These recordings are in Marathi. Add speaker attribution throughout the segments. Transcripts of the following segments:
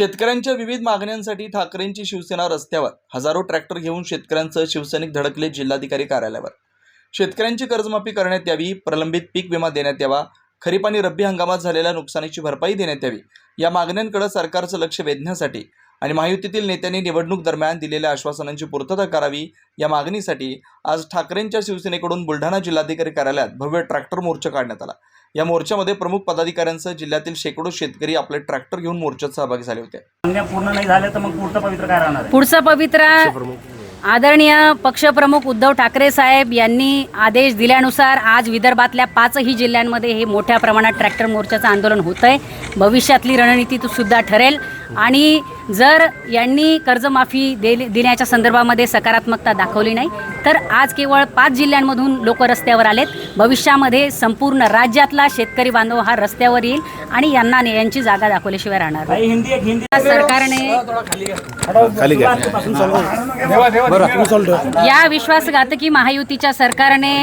Speaker 1: शेतकऱ्यांच्या विविध मागण्यांसाठी ठाकरेंची शिवसेना रस्त्यावर. हजारो ट्रॅक्टर घेऊन शेतकऱ्यांसह शिवसैनिक धडकले जिल्हाधिकारी कार्यालयावर. शेतकऱ्यांची कर्जमाफी करण्यात यावी प्रलंबित पीक विमा देण्यात यावा खरीप आणि रब्बी हंगामात झालेल्या नुकसानीची भरपाई देण्यात यावी या मागण्यांकडे सरकारचं लक्ष वेधण्यासाठी आणि महायुतीतील नेत्यांनी निवडणूक दरम्यान दिलेल्या आश्वासनांची पूर्तता करावी या मागणीसाठी आज ठाकरेंच्या शिवसेनेकडून बुलढाणा जिल्हाधिकारी कार्यालयात भव्य ट्रॅक्टर मोर्चा काढण्यात आला. या मोर्चामध्ये प्रमुख पदाधिकाऱ्यांसह जिल्ह्यातील शेकडो शेतकरी आपले ट्रॅक्टर घेऊन मोर्चात सहभागी झाले होते.
Speaker 2: पूर्ण नाही तर मग पुढचं पवित्र काय राहणार
Speaker 3: पुढचं पवित्र आदरणीय पक्षप्रमुख उद्धव ठाकरे साहेब यांनी आदेश दिल्यानुसार आज विदर्भातल्या पाचही जिल्ह्यांमध्ये हे मोठ्या प्रमाणात ट्रॅक्टर मोर्चाचं आंदोलन होतं आहे भविष्यातली रणनीती तो सुद्धा ठरेल. आणि जर यांनी कर्जमाफी दे देण्याच्या संदर्भामध्ये सकारात्मकता दाखवली नाही तर आज केवळ पाच जिल्ह्यांमधून लोक रस्त्यावर आलेत. भविष्यामध्ये संपूर्ण राज्यातला शेतकरी बांधव हा रस्त्यावर येईल आणि यांना यांची जागा दाखवल्याशिवाय राहणार सरकारने या विश्वासघातकी महायुतीच्या सरकारने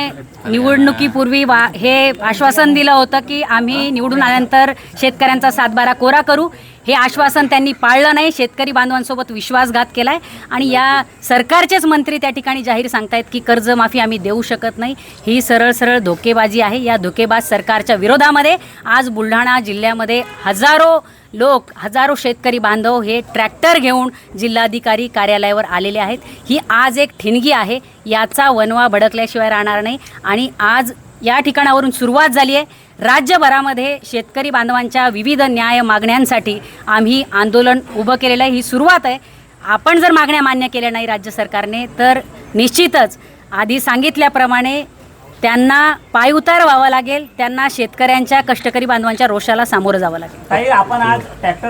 Speaker 3: निवडणुकीपूर्वी वा हे आश्वासन दिलं होतं की आम्ही निवडून आल्यानंतर शेतकऱ्यांचा सातबारा कोरा करू. हे आश्वासन त्यांनी पाळलं नाही. शेतकरी बांधवांसोबत विश्वासघात केलाय आणि या सरकारचेच मंत्री त्या ठिकाणी जाहीर सांगतायत की कर्जमाफी आम्ही देऊ शकत नाही. ही सरळ सरळ धोकेबाजी आहे. या धोकेबाज सरकारच्या विरोधामध्ये आज बुलढाणा जिल्ह्यामध्ये हजारो लोक हजारो शेतकरी बांधव हे ट्रॅक्टर घेऊन जिल्हाधिकारी कार्यालयावर आलेले आहेत. ही आज एक ठिणगी आहे. याचा वनवा भडकल्याशिवाय राहणार नाही. आणि आज या ठिकाणावरून सुरुवात झाली आहे. राज्यभरामध्ये शेतकरी बांधवांच्या विविध न्याय मागण्यांसाठी आम्ही आंदोलन उभं केलेलं आहे. ही सुरुवात आहे. आपण जर मागण्या मान्य केल्या नाही राज्य सरकारने तर निश्चितच आधी सांगितल्याप्रमाणे त्यांना पायउतार व्हावं लागेल. त्यांना शेतकऱ्यांच्या कष्टकरी बांधवांच्या रोषाला सामोरं जावं लागेल.
Speaker 2: आपण आज ट्रॅक्टर